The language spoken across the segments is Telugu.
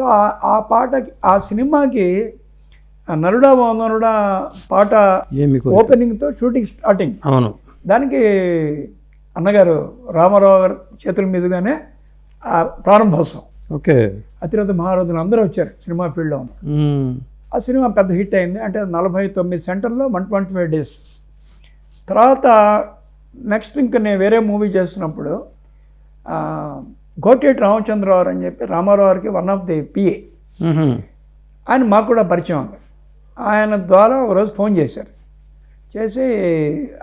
సో ఆ- పాటకి ఆ సినిమాకి నరుడా నరుడా పాట? ఓపెనింగ్తో షూటింగ్ స్టార్టింగ్. అవును. దానికి అన్నగారు రామారావు గారు చేతుల మీదుగానే ఆ ప్రారంభోత్సవం. ఓకే. అతిరథ మహారథులు అందరూ వచ్చారు సినిమా ఫీల్డ్లో ఉన్నారు మ్మ్. ఆ సినిమా పెద్ద హిట్ అయింది. అంటే నలభై తొమ్మిది సెంటర్లో వన్ ట్వంటీ ఫైవ్ డేస్. తర్వాత నెక్స్ట్ ఇంకా నేను వేరే మూవీ చేస్తున్నప్పుడు ఆ, కోటేటి రామచంద్రరావు అని చెప్పి రామారావు గారికి వన్ ఆఫ్ ది పిఏ. ఆయన మాకు కూడా పరిచయం ఆయన ద్వారా ఒకరోజు ఫోన్ చేశారు. చేసి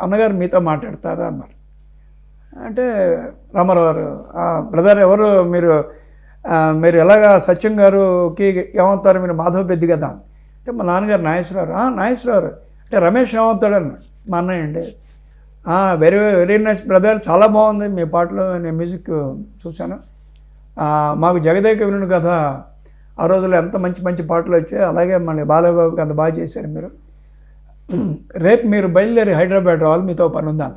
అన్నగారు మీతో మాట్లాడతారా అన్నారు. అంటే రామారావు గారు "ఆ, బ్రదర్ ఎవరు? మీరు మీరు ఎలాగా సత్యం గారుకి ఏమవుతారు? మీరు మాధవ పెద్ది కదా అంటే మా నాన్నగారు నాగేశ్వరరావు "ఆ, నాగేశ్వరరావు అంటే రమేష్ ఏమవుతాడు? అన్నాడు. మా అన్నయ్య అండి వెరీ వెరీ నైస్ బ్రదర్ చాలా బాగుంది. మీ పాటలో నేను మ్యూజిక్ చూశాను. మాకు జగదేక వినుడు కథ ఆ రోజుల్లో ఎంత మంచి మంచి పాటలు వచ్చాయి అలాగే మళ్ళీ బాలబాబుకి అంత బాగా చేశారు మీరు. రేపు మీరు బయలుదేరి హైదరాబాద్ రావాలి. మీతో పని ఉందా?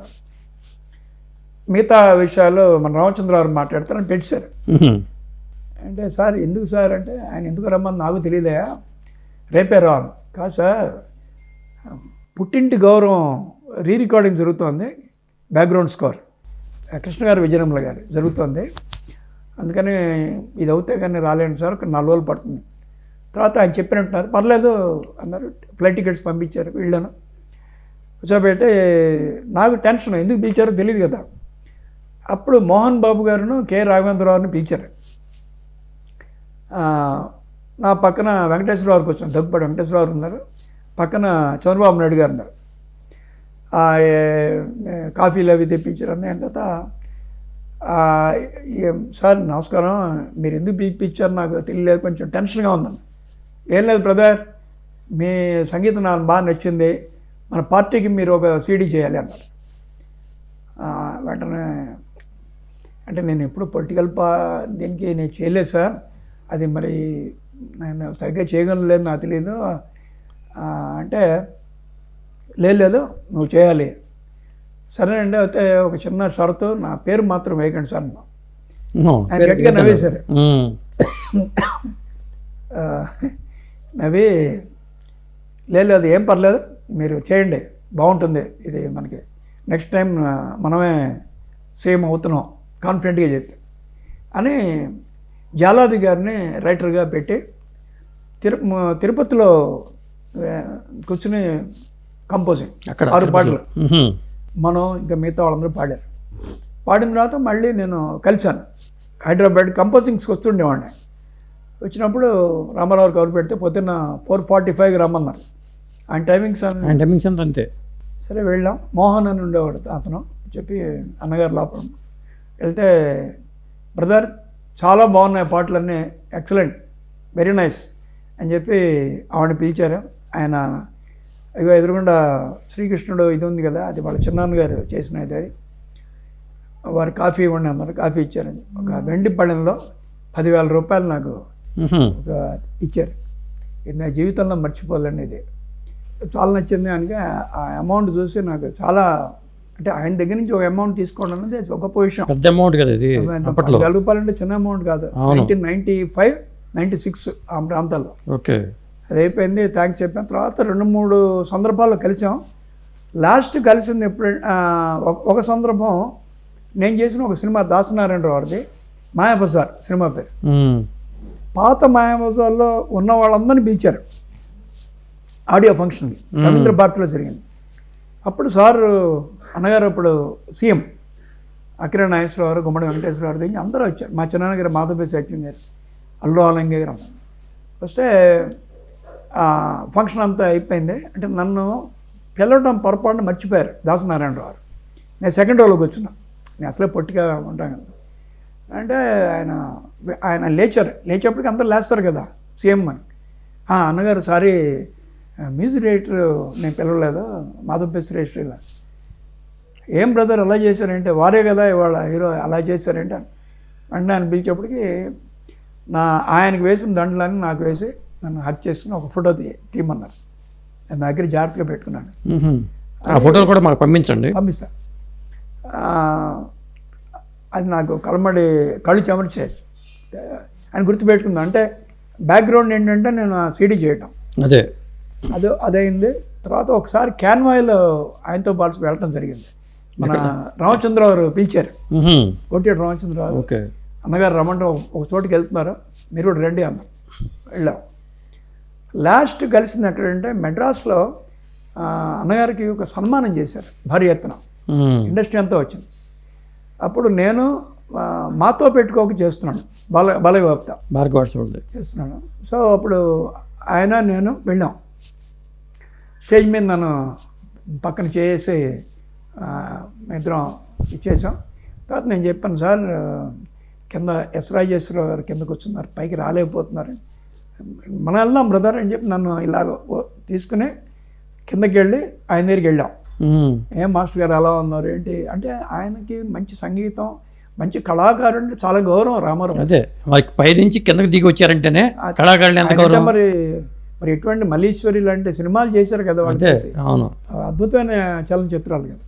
మిగతా విషయాలు మన రామచంద్రరావు మాట్లాడతారని పెట్టారు. అంటే సార్ ఎందుకు సార్ అంటే ఆయన ఎందుకు రమ్మని నాకు తెలియదయా? రేపే రాను కాదు సార్ పుట్టింటి గౌరవం రీ రికార్డింగ్ జరుగుతోంది బ్యాక్గ్రౌండ్ స్కోర్ కృష్ణ గారు విజయనమ్మల గారు జరుగుతోంది. అందుకని ఇది అవుతే కానీ రాలేను సార్ ఒక నాలుగు రోజులు పడుతుంది. తర్వాత ఆయన చెప్పినట్టున్నారు. పర్లేదు అన్నారు. ఫ్లైట్ టికెట్స్ పంపించారు వీళ్ళను. కూర్చోబెట్టి నాకు టెన్షన్ ఎందుకు పిలిచారో తెలియదు కదా. అప్పుడు మోహన్ బాబు గారును కె. రాఘవేంద్రరావుని పిలిచారు. నా పక్కన వెంకటేశ్వరరావుకి వచ్చాను దగ్గుపాటి వెంకటేశ్వరరావు ఉన్నారు. పక్కన చంద్రబాబు నాయుడు గారు ఉన్నారు. కాఫీలు అవి తెప్పించారు అన్న తర్వాత సార్ నమస్కారం. మీరు ఎందుకు పిలిపించారు? నాకు తెలియలేదు. కొంచెం టెన్షన్గా ఉందండి. ఏం లేదు బ్రదర్ మీ సంగీతం నాకు బాగా నచ్చింది. మన పార్టీకి మీరు ఒక సీడీ చేయాలి అన్నారు. వెంటనే అంటే నేను ఎప్పుడు పొలిటికల్ పా దీనికి నేను చేయలేదు సార్. అది మరి నేను సరిగ్గా చేయగలను నాకు తెలియదు అంటే లేదు లేదు నువ్వు చేయాలి. సరేనండి అయితే ఒక చిన్న షరతు నా పేరు మాత్రం వేయకండి సార్. ఆయన గట్టిగా నవ్వేశారు. మ్మ్. ఆ, నవ్వి లేదు లేదు ఏం పర్లేదు మీరు చేయండి బాగుంటుంది ఇది మనకి. నెక్స్ట్ టైం మనమే సేమ్ అవుతున్నాం కాన్ఫిడెంట్గా చెప్పి. అని జాలాది గారిని రైటర్గా పెట్టి తిరు తిరుపతిలో కూర్చుని కంపోజింగ్ అక్కడ ఆరు పాటలు. మనం ఇంకా మిగతా వాళ్ళందరూ పాడారు. పాడిన తర్వాత మళ్ళీ నేను కలిశాను. హైదరాబాద్ కంపోజింగ్స్కి వస్తుండేవాడిని. వచ్చినప్పుడు రామారావు కవర్ పెడితే పొద్దున్న ఫోర్ ఫార్టీ ఫైవ్కి రమ్మన్నారు. ఆయన టైమింగ్స్ ఆయన టైమింగ్స్ అంతా అంతే. సరే వెళ్ళాం. మోహన్ అని ఉండేవాడు అతను. చెప్పి అన్నగారు లోపల వెళ్తే బ్రదర్ చాలా బాగున్నాయి పాటలన్నీ. ఎక్సలెంట్. Very nice. అని చెప్పి ఆవిడని పిలిచారు. ఆయన ఇగో ఎదురుగుండా శ్రీకృష్ణుడు ఇది ఉంది కదా అది వాళ్ళ చిన్నాన్న గారు చేసిన అది. వారు కాఫీ ఇవ్వండి అన్నారు కాఫీ ఇచ్చారు ఒక వెండి పళ్ళెంలో పదివేల రూపాయలు నాకు. ఒక ఇచ్చారు. ఇది నా జీవితంలో మర్చిపోలేండి ఇది. చాలా నచ్చింది కనుక ఆ అమౌంట్ చూసి నాకు చాలా అంటే ఆయన దగ్గర నుంచి ఒక అమౌంట్ తీసుకోవడం అనేది ఒక విషయం పెద్ద అమౌంట్ కదా ఇది పదివేల రూపాయలు అంటే చిన్న అమౌంట్ కాదు. Nineteen ninety five ninety six ఆ ప్రాంతాల్లో. ఓకే. అది అయిపోయింది. థ్యాంక్స్ చెప్పాను తర్వాత రెండు మూడు సందర్భాల్లో కలిసాం. లాస్ట్ కలిసింది ఎప్పుడు ఒక- ఒక సందర్భం నేను చేసిన ఒక సినిమా దాసనారాయణరావు వారిది మాయాబజార్ సినిమా పేరు. పాత మాయాబజార్లో ఉన్న వాళ్ళందరినీ పిలిచారు. ఆడియో ఫంక్షన్కి. రవీంద్ర భారతిలో జరిగింది. అప్పుడు సార్ అన్నగారు అప్పుడు సీఎం. అకిర నాగేశ్వరరావు గుమ్మడి వెంకటేశ్వరరావు దగ్గర అందరూ వచ్చారు. మా చిన్నగారు మాధవపేట సత్యం గారు అల్లు ఆలంగే గారు. వస్తే ఫంక్షన్ అంతా అయిపోయింది. అంటే నన్ను పిలవడం పొరపాటున మర్చిపోయారు దాసనారాయణరావు. గారు నేను సెకండ్ రోలోకి వచ్చిన. నేను అసలే పొట్టిగా ఉంటాను. కదా అంటే ఆయన ఆయన లేచారు. లేచేప్పటికి అందరు లేస్తారు కదా సీఎం అని. అన్నగారు సారీ మ్యూజిక్ డైరెక్టర్ నేను పిలవలేదు మాధవ్ సురేష్ ఇలా. ఏం బ్రదర్ అలా చేశారంటే? వారే కదా ఇవాళ హీరో అలా చేశారంటే? అంటే ఆయన పిలిచేప్పటికి నా ఆయనకి వేసిన దండలని నాకు వేసి నన్ను హక్ చేసుకుని ఒక ఫోటో తీయమన్నారు. నేను నా దగ్గర జాగ్రత్తగా పెట్టుకున్నాను. ఆ ఫోటోలు కూడా మాకు పంపించండి. పంపిస్తా. ఆ, అది నాకు కలమడి కళ్ళు చెమర్చేసి ఆయన గుర్తుపెట్టుకుంది? అంటే బ్యాక్గ్రౌండ్ ఏంటంటే నేను సీడీ చేయటం. అదే. అది అదైంది తర్వాత ఒకసారి క్యాన్వాయిలో ఆయనతో పాటు వెళ్ళటం జరిగింది. మన రామచంద్రరావు పిలిచారు. కోటేడు రామచంద్రరావు అన్నగారు రమ్మంటే ఒక చోటుకి వెళ్తున్నారు. మీరు కూడా రండి అన్నారు. వెళ్ళాం. లాస్ట్ కలిసింది ఎక్కడంటే మెడ్రాస్లో అన్నగారికి ఒక సన్మానం చేశారు భారీ ఎత్తున. ఇండస్ట్రీ అంతా వచ్చింది. అప్పుడు నేను మాతో పెట్టుకోక చేస్తున్నాను. బాల బాలయ్య బాబుతో. భార్గవ చూడలేదు చేస్తున్నాను. సో అప్పుడు ఆయన నేను వెళ్ళాం. స్టేజ్ మీద నన్ను పక్కన చేసి ఇద్దరం ఇచ్చేసాం. తర్వాత నేను చెప్పాను సార్ కింద ఎస్ రాజేశ్వరరావు గారు కిందకు వచ్చున్నారు పైకి రాలేకపోతున్నారు. మనం వెళ్దాం బ్రదర్ అని చెప్పి నన్ను ఇలాగ తీసుకుని కిందకి వెళ్ళి ఆయన దగ్గరికి వెళ్ళాం. ఏం మాస్టర్ గారు అలా ఉన్నారు ఏంటి? అంటే ఆయనకి మంచి సంగీతం మంచి కళాకారుడు చాలా గౌరవం రామారావు. అదే పైనుంచి కిందకి దిగి వచ్చారంటేనే గౌరవం? మరి మరి ఎటువంటి మల్లీశ్వరి లాంటి సినిమాలు చేశారు కదా వాళ్ళు అవును. అద్భుతమైన చలనచిత్రాలు కదా.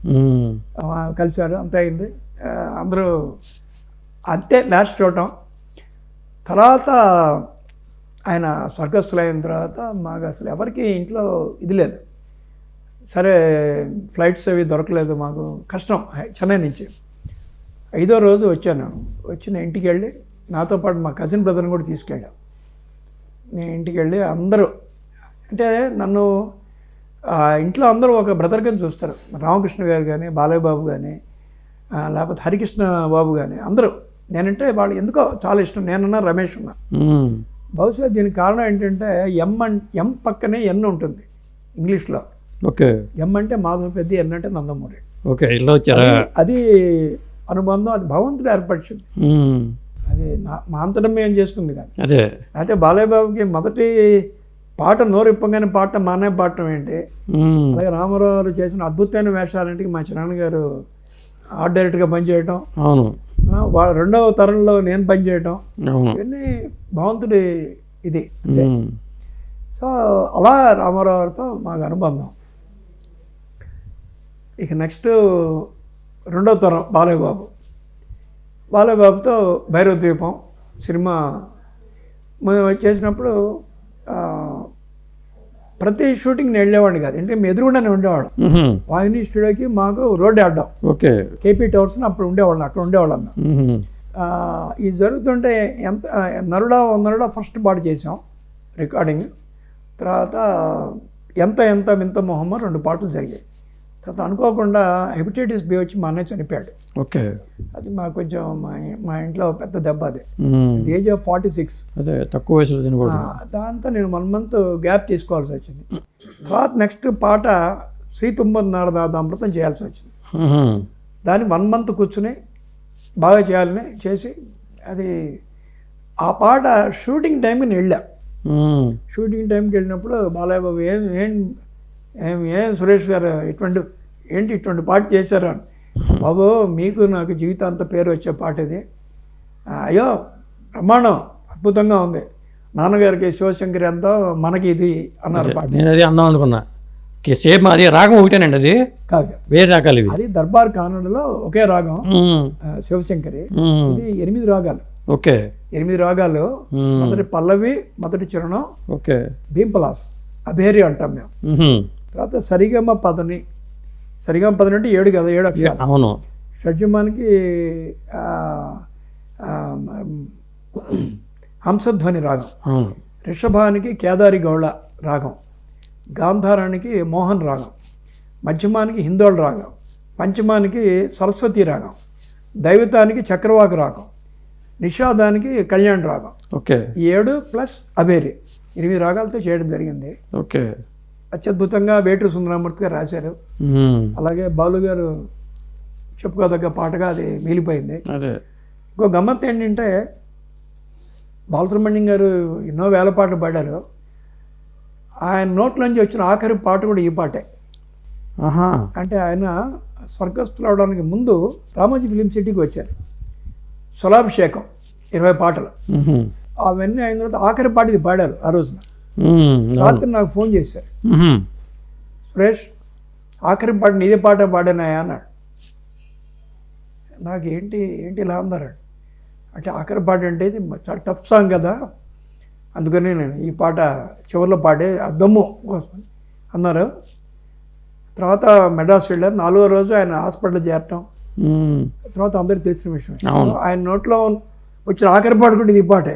కలిశారు అంత అయింది. అందరూ అంతే లాస్ట్ చూడటం. తర్వాత ఆయన స్వర్గస్థులు అయిన తర్వాత మాకు అసలు ఎవరికి ఇంట్లో ఇది లేదు. సరే ఫ్లైట్స్ అవి దొరకలేదు మాకు. కష్టం చెన్నై నుంచి. ఐదో రోజు వచ్చాను. వచ్చిన ఇంటికి వెళ్ళి నాతో పాటు మా కజిన్ బ్రదర్ని కూడా తీసుకెళ్ళాం. నేను ఇంటికి వెళ్ళి అందరూ అంటే నన్ను ఇంట్లో అందరూ ఒక బ్రదర్ కానీ చూస్తారు. రామకృష్ణ గారు కానీ బాలయ్య బాబు కానీ లేకపోతే హరికృష్ణ బాబు కానీ అందరూ. నేనంటే వాళ్ళు ఎందుకో చాలా ఇష్టం. నేనున్నా రమేష్ ఉన్నా బహుశా దీనికి కారణం ఏంటంటే ఎం అన్ ఎం పక్కనే ఎన్ ఉంటుంది ఇంగ్లీష్లో. ఓకే. ఎం అంటే మాధవ పెద్ద ఎన్ అంటే నందమూరి. ఓకే ఇల్లు వచ్చారా? అది అనుబంధం అది భగవంతుడు ఏర్పరిచింది. అది మా అంతటం ఏం చేసుకుంది కాదు. అదే. అయితే బాలయ్య బాబుకి మొదటి పాట నోరిప్పగానే పాట మానే పాడటం ఏంటి. అలాగే రామారావు గారు చేసిన అద్భుతమైన వేషాలంటే మా చిన్నాన్నగారు ఆర్ట్ డైరెక్టర్గా పనిచేయటం. అవును. వాళ్ళ రెండవ తరంలో నేను పనిచేయటం ఇవన్నీ భగవంతుడి ఇది. మ్. సో అలా రామారావు గారితో మాకు అనుబంధం. ఇక నెక్స్ట్ రెండో తరం బాలయ్య బాబు బాలయ్య బాబుతో భైరవ ద్వీపం సినిమా. మేము చేసినప్పుడు ప్రతి షూటింగ్ నేను వెళ్ళేవాడిని కాదు. అంటే మేము ఎదురుగుండానే ఉండేవాళ్ళం. వాహిని స్టూడియోకి మాకు రోడ్డు అడ్డం ఓకే. కేపీ టవర్స్ అప్పుడు ఉండేవాళ్ళం అక్కడ ఉండేవాళ్ళం ఇది జరుగుతుంటే ఎంత నరుడా నరుడా ఫస్ట్ పాట చేసాం రికార్డింగ్. తర్వాత ఎంత ఎంత వింత మొహమ్మ రెండు పాటలు జరిగాయి. తర్వాత అనుకోకుండా హెపటైటిస్ బి వచ్చి మా అన్నయ్య చనిపోయాడు. ఓకే. అది మాకు కొంచెం మా మా ఇంట్లో పెద్ద దెబ్బ అది. ఏజ్ ఆఫ్ ఫార్టీ సిక్స్ అదే తక్కువ వయసులో తినకూడదు. దాంతో నేను వన్ మంత్ గ్యాప్ తీసుకోవాల్సి వచ్చింది. తర్వాత నెక్స్ట్ పాట శ్రీ నారద అమృతం చేయాల్సి వచ్చింది. దాన్ని వన్ మంత్ కూర్చుని బాగా చేయాలని చేసి అది ఆ పాట షూటింగ్ టైంకి నేను వెళ్ళా. షూటింగ్ టైంకి వెళ్ళినప్పుడు బాలయ్య బాబు ఏం ఏం ఏం ఏం సురేష్ గారు ఇటువంటి ఏంటి ఇటువంటి పాట చేశారు అని. బాబు మీకు నాకు జీవితాంత పేరు వచ్చే పాట ఇది. "ఆ, అయ్యో బ్రహ్మాండం అద్భుతంగా ఉంది. నాన్నగారికి శివశంకరి ఎంతో మనకి ఇది అన్నారు పాట. నేను అది అందాం అనుకున్నా. సేమ్ అది రాగం ఒకటేనండి అది? కావ్య. వేరే రాగాలు ఇవి. అది దర్బార్ కానడలో ఒకే రాగం శివశంకరి. ఇది ఎనిమిది రాగాలు. ఓకే. ఎనిమిది రాగాలు. మొదటి పల్లవి మొదటి చరణం ఓకే. భీంపలాస్ అభేరి అంటాం మేము. మ్మ్. తర్వాత సరిగమ పదని సరిగమ పదని అంటే ఏడు కదా ఏడు అక్షరాలు. అవును. షడ్జమానికి హంసధ్వని రాగం. అవును. రిషభానికి కేదారి గౌళ రాగం. గాంధారానికి మోహన్ రాగం. మధ్యమానికి హిందోళ రాగం. పంచమానికి సరస్వతి రాగం. దైవతానికి చక్రవాక రాగం. నిషాదానికి కళ్యాణ్ రాగం. ఓకే. ఈ ఏడు ప్లస్ అబేరి. ఎనిమిది రాగాలతో చేయడం జరిగింది. ఓకే. అత్యద్భుతంగా వేటూరు సుందరమూర్తి గారు రాశారు. అలాగే బాలు గారు చెప్పుకోదగ్గ పాటగా అది మిగిలిపోయింది. ఇంకో గమ్మత్ ఏంటంటే బాలసుబ్రహ్మణ్యం గారు ఎన్నో వేల పాటలు పాడారు. ఆయన నోట్లోంచి వచ్చిన ఆఖరి పాట కూడా ఈ పాటే. అంటే ఆయన స్వర్గస్థులు అవడానికి ముందు రామోజీ ఫిలిం సిటీకి వచ్చారు. సులాభిషేకం ఇరవై పాటలు. అవన్నీ అయిన తర్వాత ఆఖరి పాట ఇది పాడారు ఆ రోజున. రాత్రి నాకు ఫోన్ చేశారు. సురేష్ ఆఖరి పాట నీదే పాట పాడానాయా అన్నాడు. నాకు ఏంటి ఏంటి ఇలా అన్నారు అంటే ఆఖరి పాట అంటే ఇది చాలా టఫ్ సాంగ్ కదా. అందుకని నేను ఈ పాట చివరిలో పాడే ఆ దమ్ము కోసం అన్నారు. తర్వాత మెడ్రాస్ వెళ్ళారు నాలుగో రోజు ఆయన హాస్పిటల్ చేరటం. తర్వాత అందరికీ తెలిసిన విషయం. ఆయన నోట్లో వచ్చిన ఆఖరి పాట కూడా ఇది ఈ పాటే.